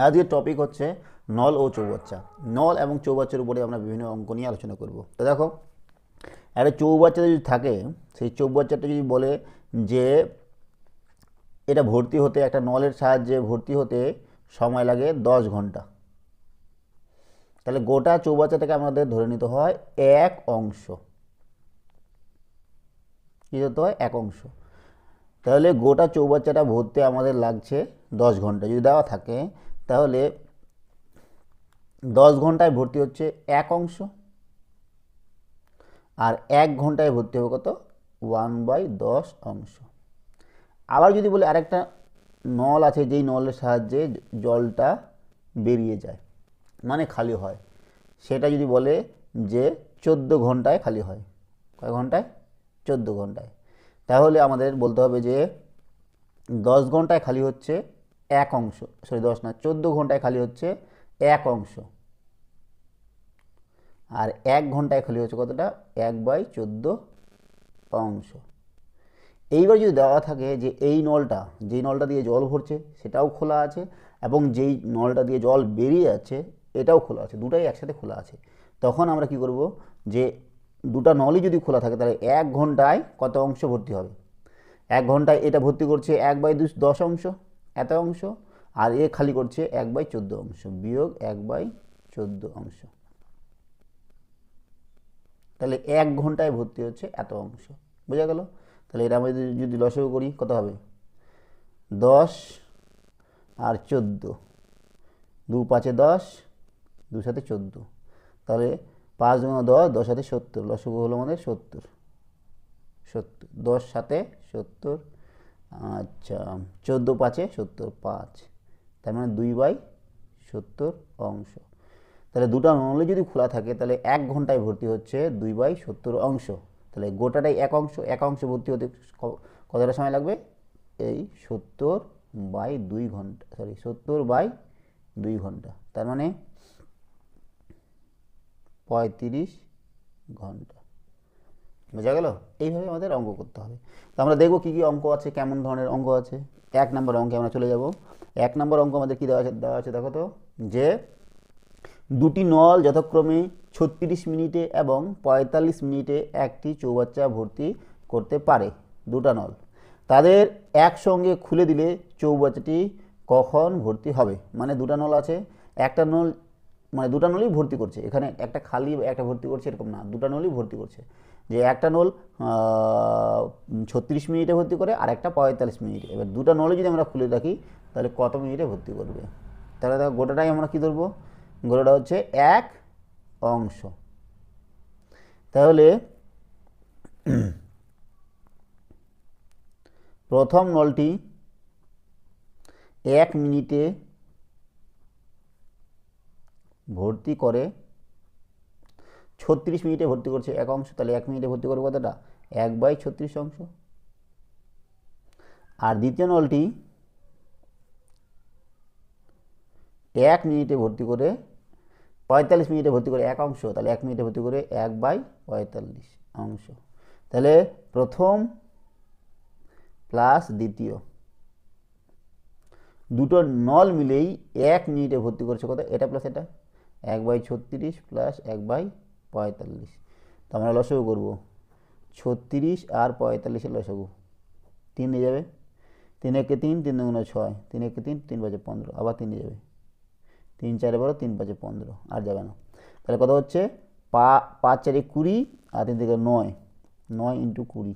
আজকের টপিক হচ্ছে নল ও চৌবাচ্চা। নল এবং চৌবাচ্চার উপরে আমরা বিভিন্ন অঙ্ক নিয়ে আলোচনা করব। তো দেখো, একটা চৌবাচ্চা যদি থাকে, সেই চৌবাচ্চাটা যদি বলে যে এটা ভর্তি হতে, একটা নলের সাহায্যে ভর্তি হতে সময় লাগে দশ ঘণ্টা। তাহলে গোটা চৌবাচ্চাটাকে আমাদের ধরে নিতে হয় এক অংশ। কী ধরতে হয়? এক অংশ। তাহলে গোটা চৌবাচ্চাটা ভরতে আমাদের লাগছে দশ ঘণ্টা। যদি দেওয়া থাকে তাহলে দশ ঘন্টায় ভর্তি হচ্ছে এক অংশ আর এক ঘন্টায় ভর্তি হবে কত? ওয়ান বাই দশ অংশ। আবার যদি বলি আরেকটা নল আছে, যেই নলের সাহায্যে জলটা বেরিয়ে যায় মানে খালি হয়, সেটা যদি বলে যে চোদ্দ ঘন্টায় খালি হয়, কয় ঘন্টায়? চোদ্দ ঘন্টায়। তাহলে আমাদের বলতে হবে যে দশ ঘন্টায় খালি হচ্ছে এক অংশ সরি দশ না, চোদ্দ ঘন্টায় খালি হচ্ছে এক অংশ। আর এক ঘন্টায় খালি হচ্ছে কতটা? এক বাই চোদ্দ অংশ। এইবার যদি দেওয়া থাকে যে এই নলটা, যেই নলটা দিয়ে জল ভরছে, সেটাও খোলা আছে এবং যেই নলটা দিয়ে জল বেরিয়ে যাচ্ছে, এটাও খোলা আছে, দুটাই একসাথে খোলা আছে। তখন আমরা কি করব যে দুটা নলই যদি খোলা থাকে, তাহলে এক ঘন্টায় কত অংশ ভর্তি হবে? এক ঘন্টায় এটা ভর্তি করছে এক বাই দুশ অংশ। এত অংশ? আর এ খালি করছে এক বাই চোদ্দ অংশ। বিয়োগ এক বাই চোদ্দ অংশ। তাহলে এক ঘন্টায় ভর্তি হচ্ছে এত অংশ। বোঝা গেল? তাহলে এটা আমরা যদি- লসও করি, কত হবে? দশ আর চোদ্দ। দু পাঁচে দশ, দু সাথে চোদ্দ। তাহলে পাঁচ দুগুণ দশ দশ সাথে সত্তর। লসগু হলো আমাদের সত্তর। সত্তর। দশ সাথে সত্তর। আচ্ছা চোদ্দ পাঁচে সত্তর পাঁচ। তার মানে দুই বাই সত্তর অংশ। তাহলে দুটো নলে যদি খোলা থাকে, তাহলে এক ঘন্টায় ভর্তি হচ্ছে দুই বাই সত্তর অংশ। তাহলে গোটাটাই এক অংশ এক অংশ ভর্তি হতে কতটা সময় লাগবে? এই সত্তর বাই দুই ঘণ্টা সরি সত্তর বাই দুই ঘণ্টা। তার মানে পঁয়ত্রিশ ঘণ্টা। বোঝা গেল? এইভাবে আমাদের অঙ্ক করতে হবে। তো আমরা দেখব কী কী অঙ্ক আছে, কেমন ধরনের অঙ্ক আছে। এক নম্বর অঙ্কে আমরা চলে যাব। এক নম্বর অঙ্ক আমাদের কী দেওয়া আছে? দেওয়া আছে দেখো তো, যে দুটি নল যথাক্রমে ছত্রিশ মিনিটে এবং পঁয়তাল্লিশ মিনিটে একটি চৌবাচ্চা ভর্তি করতে পারে দুটা নল। তাদের একসঙ্গে খুলে দিলে চৌবাচ্চাটি কখন ভর্তি হবে? মানে দুটা নল আছে, একটা নল মানে দুটা নলই ভর্তি করছে। এখানে একটা খালি, একটা ভর্তি করছে, এরকম না। দুটা নলই ভর্তি করছে। যে একটা নল ছত্রিশ মিনিটে ভর্তি করে আর একটা পঁয়তাল্লিশ মিনিটে। এবার দুটা নলে যদি আমরা খুলে রাখি তাহলে কত মিনিটে ভর্তি করবে? তাহলে দেখো গোটাটাই আমরা কী ধরবো? গোটাটা হচ্ছে এক অংশ। তাহলে প্রথম নলটি এক মিনিটে ভর্তি করে ছত্রিশ মিনিটে ভর্তি করছে এক অংশ, তাহলে এক মিনিটে ভর্তি করবে কতটা? এক বাই ছত্রিশ অংশ। আর দ্বিতীয় নলটি এক মিনিটে ভর্তি করে, পঁয়তাল্লিশ মিনিটে ভর্তি করে এক অংশ, তাহলে এক মিনিটে ভর্তি করে এক বাই পঁয়তাল্লিশ অংশ। তাহলে প্রথম প্লাস দ্বিতীয়, দুটো নল মিলেই এক মিনিটে ভর্তি করছে কত? এটা প্লাস এটা? এক বাই ছত্রিশ প্লাস এক বাই পঁয়তাল্লিশ। তো আমরা লসগু করব। ছত্রিশ আর পঁয়তাল্লিশের লসগু। তিন নিয়ে যাবে। তিন একে তিন তিন দুগুণে ছয়। তিন একে তিন তিন পাঁচে পনেরো। আবার তিন নিয়ে যাবে। তিন চারে বারো, তিন পাঁচে পনেরো। আর যাবে না। তাহলে কত হচ্ছে? পা, পাঁচ চারে কুড়ি আর তিন থেকে নয়। নয় ইন্টু কুড়ি।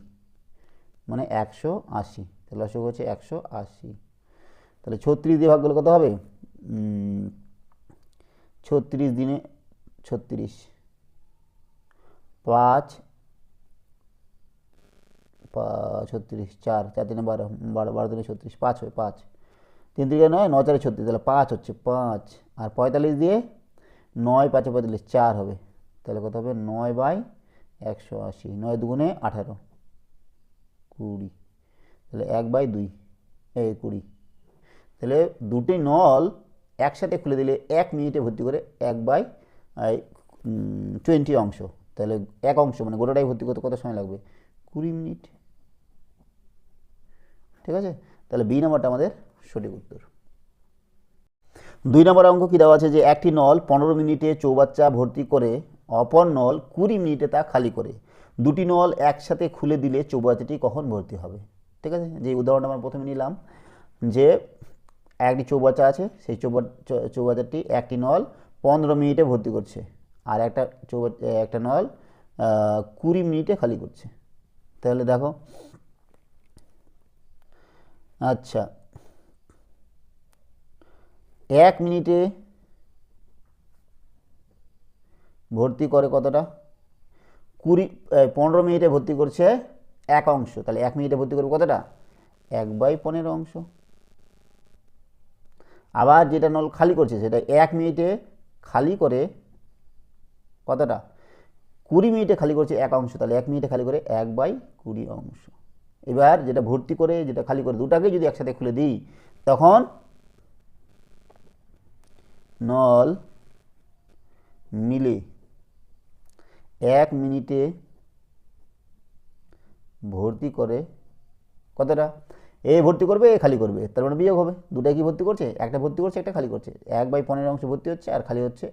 মানে একশো আশি। তাহলে লসগু হচ্ছে একশো আশি। তাহলে ছত্রিশ দিয়ে ভাগ করলে কত হবে? ছত্রিশ দিনে ছত্রিশ। পা- ছত্রিশ, চার চার দিনে বারো বারো বারো দিনে ছত্রিশ, পাঁচ হয় পাঁচ। তিন দিকে নয় ন চারে ছত্রিশ, তাহলে পাঁচ হচ্ছে পাঁচ। আর পঁয়তাল্লিশ দিয়ে নয় পাঁচে পঁয়তাল্লিশ, চার হবে। তাহলে কত হবে? নয় বাই একশো আশি, নয় দুগুণে আঠারো। কুড়ি। তাহলে এক বাই দুই, এই কুড়ি। তাহলে দুটি নল একসাথে খুলে দিলে এক মিনিটে ভর্তি করে এক বাই টোয়েন্টি অংশ। তাহলে এক অংশ মানে গোটাটাই ভর্তি করতে কত সময় লাগবে? কুড়ি মিনিট। ঠিক আছে? তাহলে বি নাম্বারটা আমাদের সঠিক উত্তর। দুই নম্বর অঙ্ক কী দেওয়া আছে যে একটি নল পনেরো মিনিটে চৌবাচ্চা ভর্তি করে, অপর নল কুড়ি মিনিটে তা খালি করে। দুটি নল একসাথে খুলে দিলে চৌবাচ্চাটি কখন ভর্তি হবে? ঠিক আছে? যে উদাহরণটা আমরা প্রথমে নিলাম, যে একটি চৌবাচ্চা আছে, সেই চৌবা, চৌবাচ্চাটি একটি নল পনেরো মিনিটে ভর্তি করছে। আর একটা একটা নল কুড়ি মিনিটে খালি করছে। তাহলে দেখো। আচ্ছা। এক মিনিটে ভর্তি করে কতটা? কুড়ি পনেরো মিনিটে ভর্তি করছে এক অংশ। তাহলে এক মিনিটে ভর্তি করবে কতটা? এক বাই পনেরো অংশ। আবার যেটা নল খালি করছে সেটা এক মিনিটে খালি করে কতটা কুড়ি মিনিটে খালি করছে এক অংশ, তাহলে এক মিনিটে খালি করে এক বাই কুড়ি অংশ। এবার যেটা ভর্তি করে যেটা খালি করে দুটাকে যদি একসাথে খুলে দিই, তখন নল মিলে এক মিনিটে ভর্তি করে কতটা? এ ভর্তি করবে, এ খালি করবে, তার মানে বিয়োগ হবে। দুটাই কি ভর্তি করছে? একটা ভর্তি করছে, একটা খালি করছে। এক বাই পনেরো অংশ ভর্তি হচ্ছে আর খালি হচ্ছে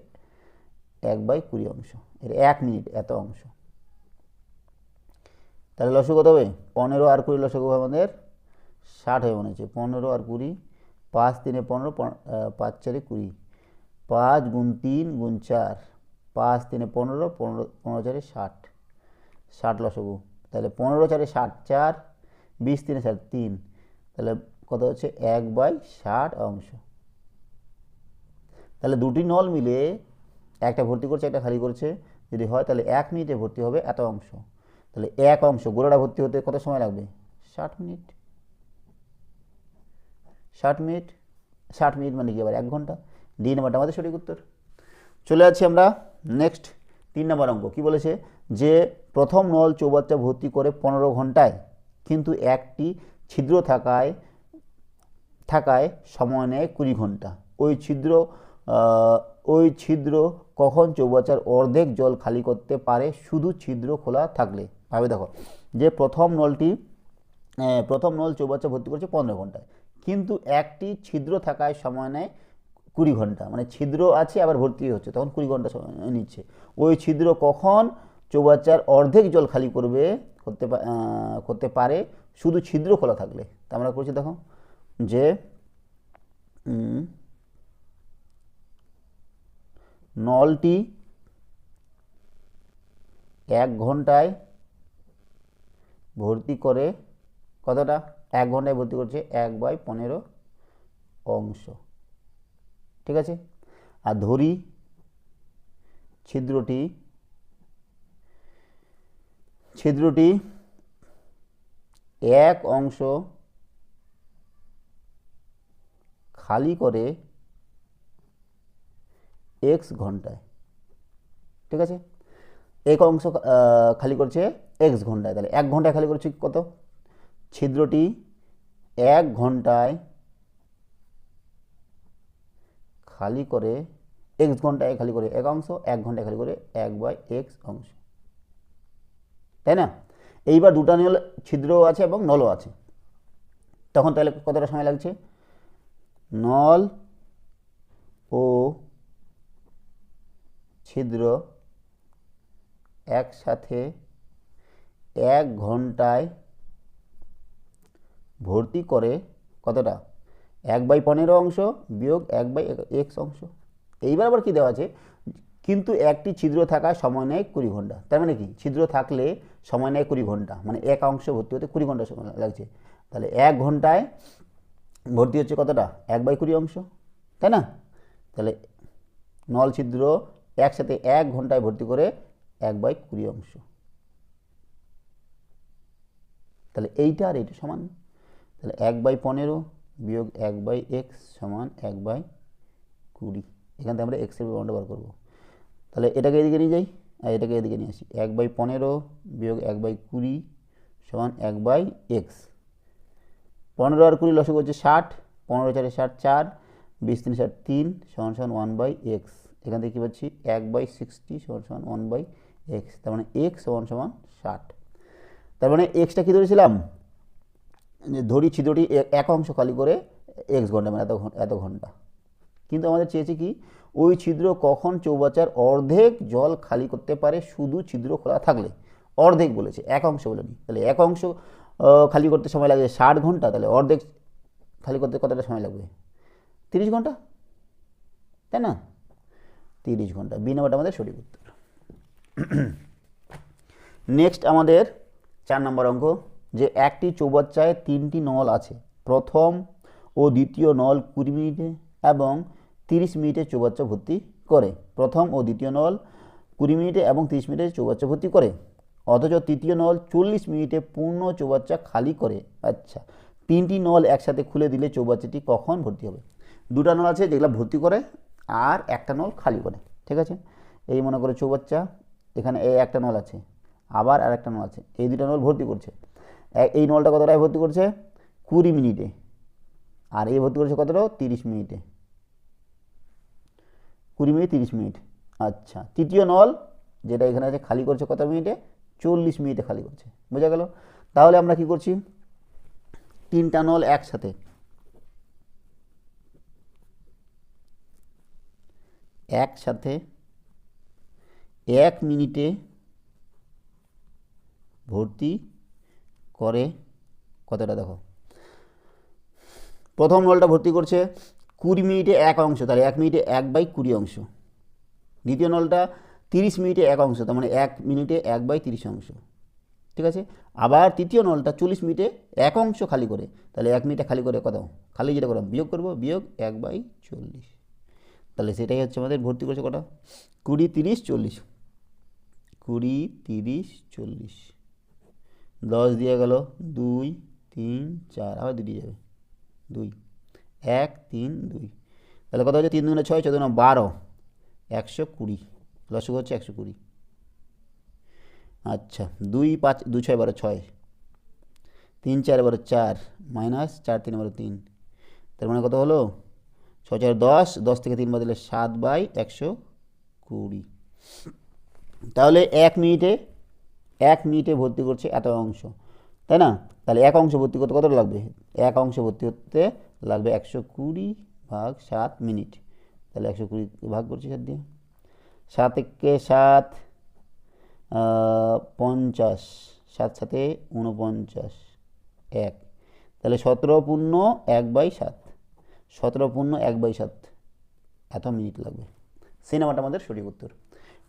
এক বাই কুড়ি অংশ। এর এক মিনিট এত অংশ। তাহলে লসক কত হবে? পনেরো আর কুড়ি লসক আমাদের? ষাট হয়ে মনে হচ্ছে পনেরো আর কুড়ি, পাঁচ তিনে পনেরো পাঁচ চারে কুড়ি। পাঁচ গুণ তিন গুণ চার, পাঁচ তিনে পনেরো পনেরো পনেরো চারে ষাট। ষাট লসগু তাহলে পনেরো চারে ষাট, চার, বিশ তিনে ষাট তিন। তাহলে কত হচ্ছে? এক বাই ষাট অংশ। তাহলে দুটি নল মিলে একটা ভর্তি করছে, একটা খালি করছে। যদি হয় তাহলে এক মিনিটে ভর্তি হবে এত অংশ। তাহলে এক অংশ, গোড়াটা ভর্তি হতে কত সময় লাগবে? ষাট মিনিট। ষাট মিনিট? ষাট মিনিট মানে কি আবার এক ঘণ্টা? ডি নাম্বারটা আমাদের সঠিক উত্তর। চলে যাচ্ছি আমরা নেক্সট তিন নম্বর অঙ্ক। কী বলেছে? যে প্রথম নল চৌবাচ্চা ভর্তি করে পনেরো ঘন্টায়, কিন্তু একটি ছিদ্র থাকায় থাকায় সময় নেয় কুড়ি ঘণ্টা। ওই ছিদ্র ওই ছিদ্র কখন চৌবাচ্চার অর্ধেক জল খালি করতে পারে শুধু ছিদ্র খোলা থাকলে? ভাবে দেখো, যে প্রথম নলটি প্রথম নল চৌবাচ্চা ভর্তি করছে পনেরো ঘন্টায়। কিন্তু একটি ছিদ্র থাকায় সময় নেয় কুড়ি ঘণ্টা। মানে ছিদ্র আছে, আবার ভর্তি হচ্ছে, তখন কুড়ি ঘণ্টা সময় নিচ্ছে। ওই ছিদ্র কখন চৌবাচ্চার অর্ধেক জল খালি করবে, করতে করতে পারে শুধু ছিদ্র খোলা থাকলে? তা আমরা করছি দেখো, যে নলটি এক ঘন্টায় ভর্তি করে কতটা? এক ঘন্টায় ভর্তি করছে এক বাই পনেরো অংশ। ঠিক আছে? আর ধরি ছিদ্রটি ছিদ্রটি এক অংশ খালি করে এক্স ঘন্টায়। ঠিক আছে? এক অংশ খালি করছে এক্স ঘন্টায়। তাহলে এক ঘন্টায় খালি করছে কত? ছিদ্রটি এক ঘন্টায় খালি করে এক্স ঘন্টায় খালি করে এক অংশ, এক ঘন্টায় খালি করে এক বাই এক্স অংশ। তাই না? এইবার দুটা নল ছিদ্র আছে এবং নলও আছে। তখন তাহলে কতটা সময় লাগছে? নল ও ছিদ্র একসাথে এক ঘন্টায় ভর্তি করে কতটা? এক বাই পনেরো অংশ বিয়োগ এক বাই এক্স অংশ। এইবার আবার কী দেওয়া আছে? কিন্তু একটি ছিদ্র থাকায় সময় নেয় কুড়ি ঘণ্টা। তার মানে কি? ছিদ্র থাকলে সময় নেয় কুড়ি ঘণ্টা। মানে এক অংশ ভর্তি হতে কুড়ি ঘণ্টা সময় লাগছে। তাহলে এক ঘন্টায় ভর্তি হচ্ছে কতটা? এক বাই কুড়ি অংশ। তাই না? তাহলে নল ছিদ্র একসাথে এক ঘন্টায় ভর্তি করে এক বাই কুড়ি অংশ। তাহলে এইটা আর এইটা সমান। তাহলে এক বাই পনেরো বিয়োগ এক বাই এক্স সমান এক বাই কুড়ি। এখান থেকে আমরা এক্সের ব্যবহারটা বার করব। তাহলে এটাকে এদিকে নিয়ে যাই আর এটাকে এদিকে নিয়ে আসি। এক বাই পনেরো বিয়োগ এক বাই কুড়ি সমান এক বাই এক্স পনেরো আর কুড়ি লসক হচ্ছে ষাট, পনেরো চারে ষাট চার, বিশ তিন ষাট তিন, সমান সমান ওয়ান বাই এক্স এখান থেকে কী পাচ্ছি? এক বাই সিক্সটি সমান সমান ওয়ান বাই এক্স তার মানে এক্স সমান সমান ষাট। তার মানে এক্সটা কী ধরেছিলাম? ধরি ছিদ্রটি এক অংশ খালি করে এক্স ঘণ্টা মানে এত এত ঘণ্টা। কিন্তু আমাদের চেয়েছে কি? ওই ছিদ্র কখন চৌবাচ্চার অর্ধেক জল খালি করতে পারে? শুধু ছিদ্র খোলা থাকলে। অর্ধেক বলেছে, এক অংশ বলেনি। তাহলে এক অংশ খালি করতে সময় লাগে ষাট ঘণ্টা, তাহলে অর্ধেক খালি করতে কতটা সময় লাগবে? তিরিশ ঘণ্টা? তাই না? তিরিশ ঘণ্টা। বি নাম্বারটা আমাদের সঠিক উত্তর। নেক্সট আমাদের চার নম্বর অঙ্ক, যে একটি চৌবাচ্চায় তিনটি নল আছে। প্রথম ও দ্বিতীয় নল কুড়ি মিনিটে এবং তিরিশ মিনিটে চৌবাচ্চা ভর্তি করে। প্রথম ও দ্বিতীয় নল কুড়ি মিনিটে এবং তিরিশ মিনিটে চৌবাচ্চা ভর্তি করে। অথচ তৃতীয় নল চল্লিশ মিনিটে পূর্ণ চৌবাচ্চা খালি করে। আচ্ছা তিনটি নল একসাথে খুলে দিলে চৌবাচ্চাটি কখন ভর্তি হবে? দুটা নল আছে যেগুলো ভর্তি করে আর একটা নল খালি করে, ঠিক আছে? এই মনে করে চৌবাচ্চা, এখানে এই একটা নল আছে, আবার আর একটা নল আছে, এই দুটো নল ভর্তি করছে। এই নলটা কতটায় ভর্তি করছে? কুড়ি মিনিটে। আর এই ভর্তি করছে কতটা? তিরিশ মিনিটে। কুড়ি মিনিট, তিরিশ মিনিট। আচ্ছা তৃতীয় নল, যেটা এখানে আছে, খালি করছে কত মিনিটে? চল্লিশ মিনিটে খালি করছে। বোঝা গেল? তাহলে আমরা কি করছি? তিনটা নল একসাথে। একসাথে এক মিনিটে ভর্তি করে কতটা দেখো। প্রথম নলটা ভর্তি করছে কুড়ি মিনিটে এক অংশ, তাহলে এক মিনিটে এক বাই কুড়ি অংশ। দ্বিতীয় নলটা তিরিশ মিনিটে এক অংশ, তার মানে এক মিনিটে এক বাই তিরিশ অংশ। ঠিক আছে? আবার তৃতীয় নলটা চল্লিশ মিনিটে এক অংশ খালি করে, তাহলে এক মিনিটে খালি করে কত? খালি যেটা করলাম বিয়োগ করব, বিয়োগ এক বাই চল্লিশ। তাহলে সেটাই হচ্ছে আমাদের ভর্তি করছে কটা? কুড়ি, তিরিশ, চল্লিশ। কুড়ি, তিরিশ, চল্লিশ। দশ দিয়ে গেল দুই, তিন, চার। আবার দুটি যাবে। দুই। এক, তিন, দুই। তাহলে কত হচ্ছে? তিন দুগুণে ছয়, চোদ্দ বারো। একশো কুড়ি। লসক হচ্ছে একশো কুড়ি। আচ্ছা দুই, পাঁচ, দুই, ছয় বারো ছয়। তিন, চার বারো চার। মাইনাস চার, তিন বারো তিন। তার মানে কত হলো? ছয় চার দশ দশ থেকে তিন বাদ দিলে সাত বাই একশো কুড়ি। তাহলে এক মিনিটে এক মিনিটে ভর্তি করছে এত অংশ, তাই না? তাহলে এক অংশ ভর্তি করতে কত লাগবে? এক অংশ ভর্তি করতে লাগবে একশো কুড়ি ভাগ সাত মিনিট। তাহলে একশো কুড়ি ভাগ করছি সাত দিয়ে। সাত একে সাত পঞ্চাশ, সাত সাথে উনপঞ্চাশ এক। তাহলে সতেরো পূর্ণ এক বাই সাত। সতেরো পূর্ণ এক বাই সাত। এত মিনিট লাগবে। সেই নাম্বারটা আমাদের সঠিক উত্তর।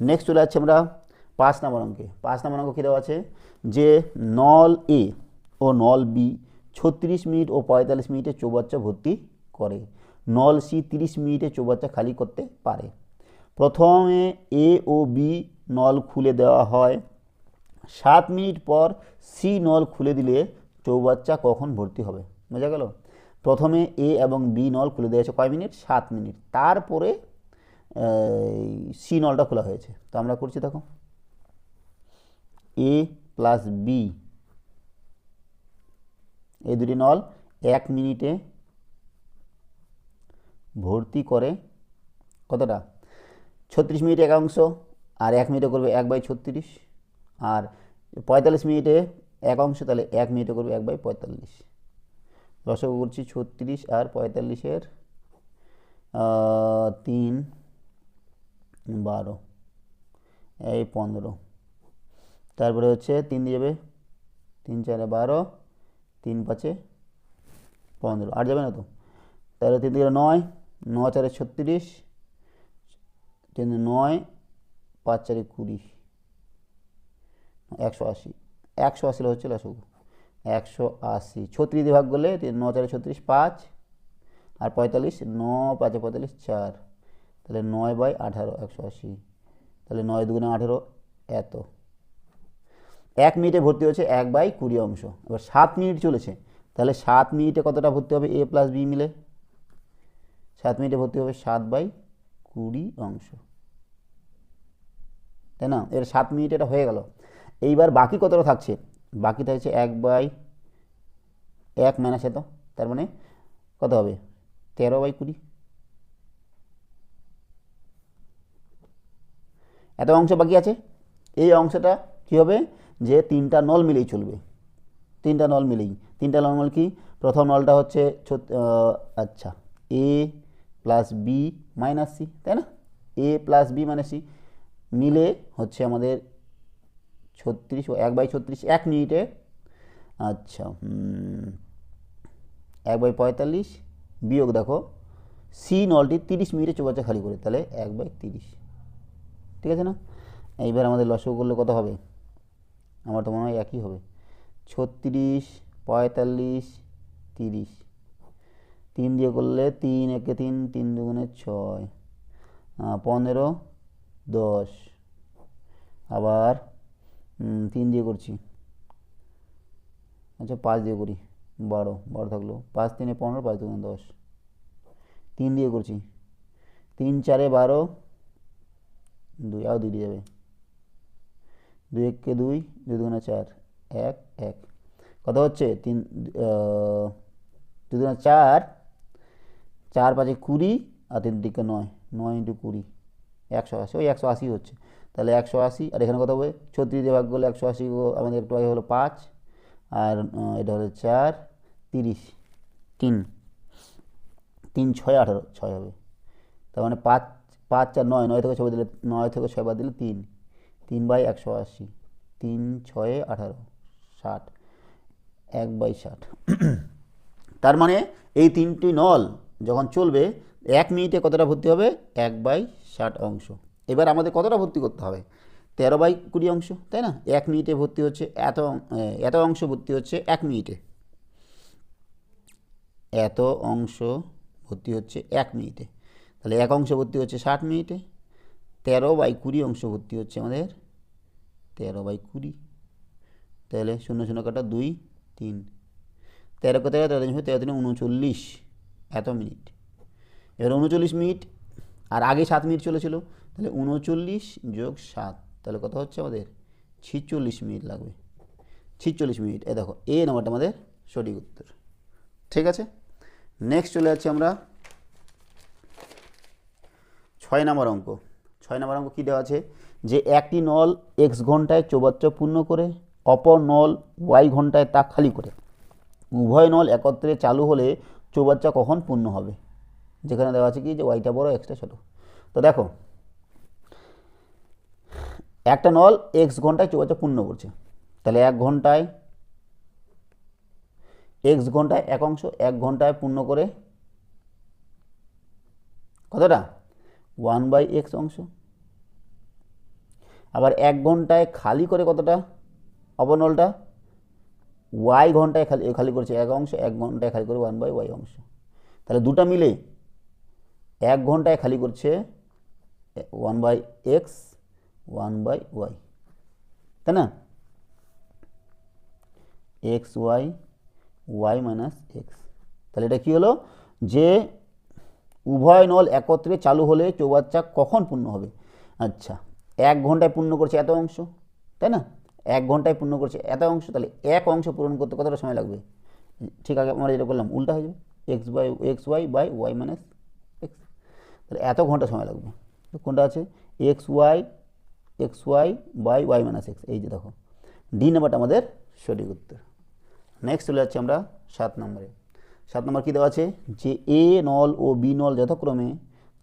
নেক্সট চলে যাচ্ছে আমরা পাঁচ নাম্বার অঙ্কে। পাঁচ নাম্বার অঙ্ক কী দেওয়া আছে? যে নল এ ও নল বি ছত্রিশ মিনিট ও পঁয়তাল্লিশ মিনিটে চৌবাচ্চা ভর্তি করে। নল সি তিরিশ মিনিটে চৌবাচ্চা খালি করতে পারে। প্রথমে এ ও বি নল খুলে দেওয়া হয়। সাত মিনিট পর সি নল খুলে দিলে চৌবাচ্চা কখন ভর্তি হবে? বোঝা গেল? প্রথমে এ এবং বি নল খুলে দেওয়া কয় মিনিট? সাত মিনিট। তারপরে সি নলটা খোলা হয়েছে। তো আমরা করছি দেখো। এ প্লাস বি এই দুটি নল এক মিনিটে ভর্তি করে কতটা? ছত্রিশ মিনিট এক অংশ, আর এক মিনিটে করবে এক বাই ছত্রিশ। আর পঁয়তাল্লিশ মিনিটে এক অংশ, তাহলে এক মিনিটে করবে এক বাই পঁয়তাল্লিশ। লসক করছি ছত্রিশ আর পঁয়তাল্লিশের তিন, বারো, এই পনেরো। তারপরে হচ্ছে তিন দিয়ে যাবে, তিন চারে বারো, তিন পাঁচে পনেরো। আর যাবে না তো? তাহলে তিন দিয়ে নয় ন চারে ছত্রিশ, তিন নয়, পাঁচ চারে কুড়ি, একশো আশি। একশো আশি হচ্ছে লসক একশো আশি। ছত্রিশ দিয়ে ভাগ করলে ন চারে ছত্রিশ, পাঁচ। আর পঁয়তাল্লিশ, ন পাঁচে পঁয়তাল্লিশ, চার। তাহলে নয় বাই আঠারো, একশো আশি। তাহলে নয় দুগুণে আঠেরো, এত। এক মিনিটে ভর্তি হচ্ছে এক বাই কুড়ি অংশ। এবার সাত মিনিট চলেছে। তাহলে সাত মিনিটে কতটা ভর্তি হবে এ প্লাস বি মিলে? সাত মিনিটে ভর্তি হবে সাত বাই কুড়ি অংশ। তাই না? এর সাত মিনিট এটা হয়ে গেল। এইবার বাকি কতটা থাকছে? বাকি থাকছে এক বাই এক মাইনাস এত, তার মানে কত হবে? তেরো বাই কুড়ি। এত অংশ বাকি আছে। এই অংশটা কী হবে? যে তিনটা নল মিলেই চলবে। তিনটা নল মিলেই। তিনটা নল কি? প্রথম নলটা হচ্ছে আচ্ছা a plus b minus c তাই না? A plus b minus c মিলে হচ্ছে আমাদের ছত্রিশ এক বাই ছত্রিশ, এক মিনিটে। আচ্ছা এক বাই পঁয়তাল্লিশ বিয়োগ দেখো, সি নলটি তিরিশ মিনিটে চৌবাচ্চা খালি করে, তাহলে এক বাই তিরিশ। ঠিক আছে না? এইবার আমাদের লসও করলে কত হবে? আমার তো মনে হয় একই হবে। ছত্রিশ, পঁয়তাল্লিশ, তিরিশ। তিন দিয়ে করলে তিন, একে তিন তিন দুগুণে ছয়। পনেরো, দশ। আবার তিন দিয়ে করছি। আচ্ছা পাঁচ দিয়ে করি। বারো বারো থাকল। পাঁচ তিনে পনেরো, পাঁচ দুগুণে দশ। তিন দিয়ে করছি। তিন, চারে বারো। দুই আরও দুই দিয়ে যাবে। দুই এককে দুই দুই দুগুণে চার। এক এক। কত হচ্ছে, তিন দুই দুগুণে চার চার পাঁচে কুড়ি, আর তিন দিকে নয়। নয় ইন্টু কুড়ি। একশো আশি, ওই একশো আশি হচ্ছে। তাহলে একশো আশি, আর এখানে কত হবে? ছত্রিশ দিয়ে ভাগ করলে একশো আশি আমাদের একটু আগে হলো পাঁচ, আর এটা হলো চার, তিরিশ, তিন তিন ছয় আঠারো, ছয় হবে। তার মানে পাঁচ পাঁচ চার নয় নয় থেকে ছয় দিলে, নয় থেকে ছয় বাদ দিলে তিন তিন বাই একশো আশি, তিন ছয়ে আঠারো, ষাট, এক বাই ষাট। তার মানে এই তিনটি নল যখন চলবে, এক মিনিটে কতটা ভর্তি হবে? এক বাই ষাট অংশ। এবার আমাদের কতটা ভর্তি করতে হবে? তেরো বাই কুড়ি অংশ, তাই না? এক মিনিটে ভর্তি হচ্ছে, এত এত অংশ ভর্তি হচ্ছে এক মিনিটে। এত অংশ ভর্তি হচ্ছে এক মিনিটে। তাহলে এক অংশ ভর্তি হচ্ছে ষাট মিনিটে, তেরো বাই কুড়ি অংশ ভর্তি হচ্ছে আমাদের তেরো বাই কুড়ি। তাহলে শূন্য শূন্য কাটা দুই, তিন। তেরো তেরো তেরো তিন তেরো তিনে উনচল্লিশ। এত মিনিট। এবার উনচল্লিশ মিনিট, আর আগে সাত মিনিট চলেছিল তাহলে উনচল্লিশ যোগ সাত, তাহলে কত হচ্ছে আমাদের? ছিচল্লিশ মিনিট লাগবে। ছিচল্লিশ মিনিট। এ দেখো এ নাম্বারটা আমাদের সঠিক উত্তর। ঠিক আছে? নেক্সট চলে যাচ্ছি আমরা। ছয় নম্বর অঙ্ক। ছয় নম্বর অঙ্ক কী দেওয়া আছে? যে একটি নল এক্স ঘন্টায় চৌবাচ্চা পূর্ণ করে, অপর নল ওয়াই ঘন্টায় তা খালি করে। উভয় নল একত্রে চালু হলে চৌবাচ্চা কখন পূর্ণ হবে? যেখানে দেওয়া আছে কি? যে ওয়াইটা বড় এক্সটা ছোটো। তো দেখো একটা নল এক্স ঘন্টায় চৌবাচ্চা পূর্ণ করছে। তাহলে এক ঘন্টায় এক্স ঘন্টায় এক অংশ, এক ঘন্টায় পূর্ণ করে কতটা? ওয়ান বাই এক্স অংশ। আবার এক ঘন্টায় খালি করে কতটা? অপনলটা ওয়াই ঘন্টায় খালি খালি করছে এক অংশ, এক ঘন্টায় খালি করে ওয়ান বাই ওয়াই অংশ। তাহলে দুটা মিলে এক ঘন্টায় খালি করছে one by x one by y, তাই না? X y y minus x. তাহলে এটা কী হলো? যে উভয় নল একত্রে চালু হলে চৌবাচ্চা কখন পূর্ণ হবে? আচ্ছা এক ঘন্টায় পূর্ণ করছে এত অংশ, তাই না? এক ঘন্টায় পূর্ণ করছে এত অংশ, তাহলে এক অংশ পূরণ করতে কতটা সময় লাগবে? ঠিক আছে আমরা যেটা করলাম, উল্টা হয়ে যাবে। X by, x y by y minus x, তাহলে এত ঘণ্টা সময় লাগবে। কোনটা আছে? X y x y by y minus x এই যে দেখো। ডি নাম্বারটা আমাদের সঠিক উত্তর। নেক্সট চলে যাচ্ছে আমরা সাত নম্বরে। সাত নম্বর কী দেওয়া আছে? যে এ নল ও বি নল যথাক্রমে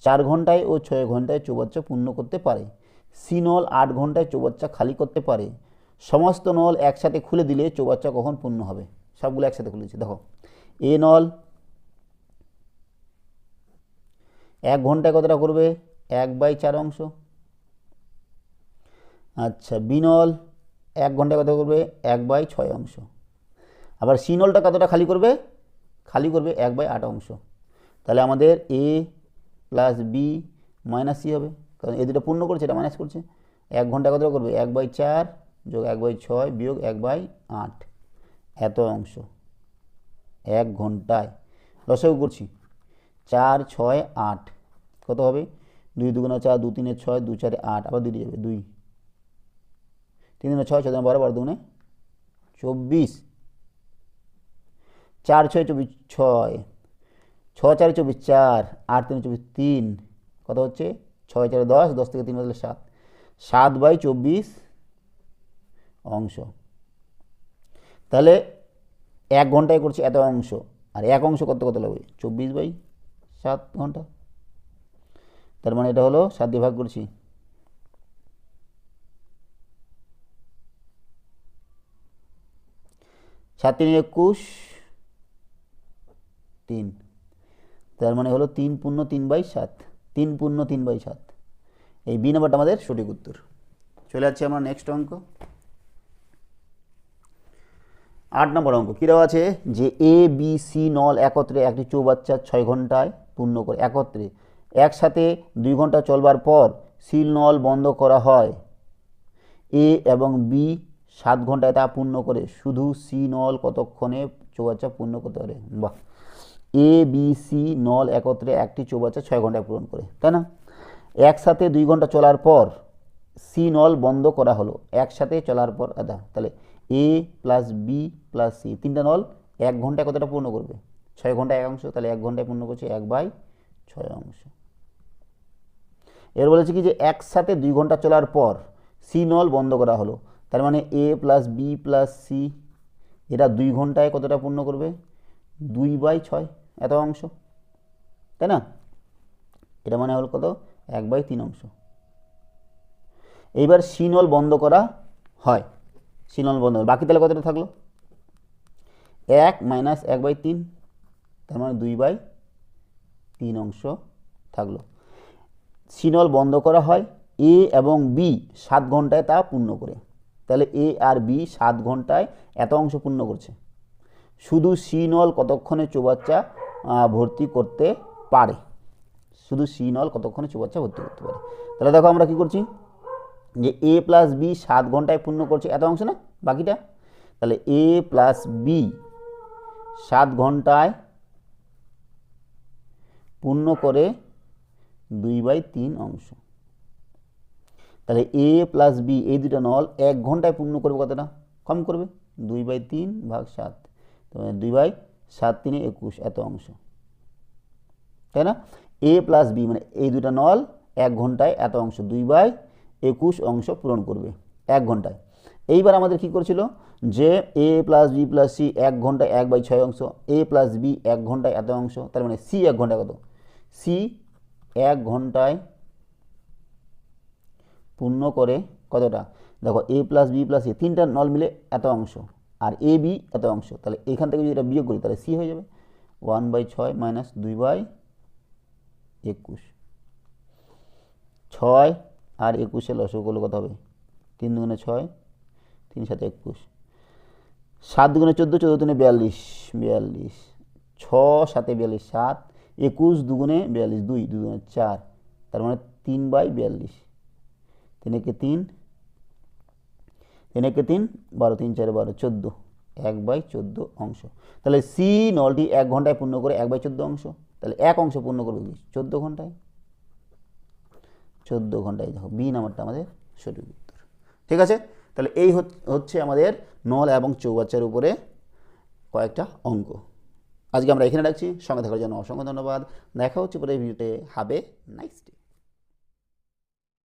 চার ঘন্টায় ও ছয় ঘন্টায় চৌবাচ্চা পূর্ণ করতে পারে। সি নল আট ঘন্টায় চৌবাচ্চা খালি করতে পারে। সমস্ত নল একসাথে খুলে দিলে চৌবাচ্চা কখন পূর্ণ হবে? সবগুলো একসাথে খুলেছি দেখো। এ নল এক ঘন্টায় কতটা করবে? এক বাই চার অংশ। আচ্ছা বিনল এক ঘন্টায় কত করবে? এক বাই ছয় অংশ। আবার সিনলটা কতটা খালি করবে? খালি করবে এক বাই আট অংশ। তাহলে আমাদের a plus b minus c হবে। কারণ এ দুটো পূর্ণ করছে, এটা মাইনাস করছে। এক ঘণ্টা কতটা করবে? এক বাই চার যোগ এক বাই ছয় বিয়োগ এক বাই আট। এত অংশ। এক ঘন্টায়। রসগো করছি। চার, ছয়, আট। কত হবে? দুই দুগুণে চার, দু তিনে ছয়, দু চারে আট। আবার দুই যাবে, দুই। তিন দিনে ছয় ছয় দিনে বারো বারো দুগুণে চব্বিশ। চার ছয় চব্বিশ ছয়। ছ চারে চব্বিশ চার, আট তিনে চব্বিশ তিন। কত হচ্ছে? ছয় চারে দশ দশ থেকে তিন বদলে সাত। সাত বাই চব্বিশ অংশ। তাহলে এক ঘন্টায় করছে এত অংশ। আর এক অংশ কত কত লাগবে? চব্বিশ বাই সাত ঘণ্টা। তার মানে এটা হলো সাত দিয়ে ভাগ করছি সাত তিন একুশ, তিন। তার মানে হলো তিন পূর্ণ তিন বাই সাত। তিন পূর্ণ তিন বাই সাত। এই বি নাম্বারটা আমাদের সঠিক উত্তর। চলে যাচ্ছে আমরা নেক্সট অঙ্ক। আট নম্বর অঙ্ক। কী দেওয়া আছে? যে এ বি সি নল একত্রে একটি চৌবাচ্চা ছয় ঘন্টায় পূর্ণ করে। একত্রে। একসাথে দুই ঘণ্টা চলবার পর সিল নল বন্ধ করা হয়। এ এবং বি সাত ঘন্টায় তা পূর্ণ করে, শুধু সি নল কতক্ষণে চৌবাচ্চা পূর্ণ করতে পারে? বাহ। এ, বি, সি নল একত্রে একটি চৌবাচ্চা ছয় ঘন্টায় পূরণ করে, তাই না? একসাথে দুই ঘণ্টা চলার পর সি নল বন্ধ করা হলো, একসাথে চলার পর আদা তাহলে a plus b plus c, তিনটা নল এক ঘন্টায় কতটা পূর্ণ করবে? ছয় ঘন্টায় এক অংশ, তাহলে এক ঘন্টায় পূর্ণ করছে এক বাই ছয় অংশ। এর বলেছে কি যে একসাথে দুই ঘণ্টা চলার পর সি নল বন্ধ করা হলো তার মানে a plus b plus c এরা দুই ঘন্টায় কতটা পূর্ণ করবে? দুই বাই ছয়, এত অংশ। তাই না? এটা মানে হলো কত? এক বাই তিন অংশ। এইবার সিনল বন্ধ করা হয়। সিনল বন্ধ বাকি তাহলে কতটা থাকল? এক মাইনাস এক বাই তিন, তার মানে দুই বাই তিন অংশ থাকল। সিনল বন্ধ করা হয় এ এবং বি সাত ঘন্টায় তা পূর্ণ করে। তাহলে এ আর বি সাত ঘন্টায় এত অংশ পূর্ণ করছে। শুধু সি নল কতক্ষণে চৌবাচ্চা ভর্তি করতে পারে? শুধু সি নল কতক্ষণে চৌবাচ্চা, ভর্তি করতে পারে। তাহলে দেখো আমরা কি করছি? যে এ প্লাস বি সাত ঘন্টায় পূর্ণ করছে, এত অংশ না? বাকিটা? তাহলে এ প্লাস বি সাত ঘন্টায় পূর্ণ করে দুই বাই তিন অংশ। তাহলে এ প্লাস বি এই দুটো নল এক ঘন্টায় পূর্ণ করবে কতটা? কম করবে? দুই বাই তিন ভাগ সাত। তাহলে দুই বাই সাত তিনে একুশ, এত অংশ। তাই না? এ প্লাস বি মানে এই দুটা নল এক ঘন্টায় এত অংশ, দুই বাই একুশ অংশ পূরণ করবে এক ঘন্টায়। এইবার আমাদের কি করেছিল? যে a plus b plus c এক ঘন্টায় এক বাই ছয় অংশ এ প্লাস বি এক ঘন্টায় এত অংশ, তার মানে সি এক ঘন্টায় কত? সি এক ঘন্টায় পূর্ণ করে কতটা? দেখো a plus b plus c তিনটা নল মিলে এত অংশ। আর এ বি এত অংশ। তাহলে এখান থেকে যদি এটা বিয়োগ করি, তাহলে সি হয়ে যাবে। ওয়ান বাই ছয় মাইনাস দুই বাই একুশ। ছয় আর একুশে লসও করলে কত হবে? তিন দুগুণে ছয়, তিন সাথে একুশ। সাত দুগুণে চোদ্দ চোদ্দ তিনে বিয়াল্লিশ বিয়াল্লিশ। ছ সাতে বিয়াল্লিশ, সাত। একুশ দুগুণে বিয়াল্লিশ, দুই দুগুণে চার। তার মানে তিন বাই বিয়াল্লিশ। তিন তিন? তিন তিন? বারো, তিন, চারে বারো, চোদ্দ। এক বাই চোদ্দ অংশ। তাহলে সি নলটি এক ঘন্টায় পূর্ণ করে এক বাই চোদ্দ অংশ। তাহলে এক অংশ পূর্ণ করবে কি? চোদ্দ ঘন্টায়? চোদ্দ ঘন্টায় দেখো বি নাম্বারটা আমাদের সঠিক উত্তর। ঠিক আছে? তাহলে এই হচ- হচ্ছে আমাদের নল এবং চৌবাচ্চার উপরে কয়েকটা অঙ্ক। আজকে আমরা এখানে রাখছি। সঙ্গে থাকার জন্য অসংখ্য ধন্যবাদ। দেখা হচ্ছে পরে ভিডিওতে। হাবে নাইস ডে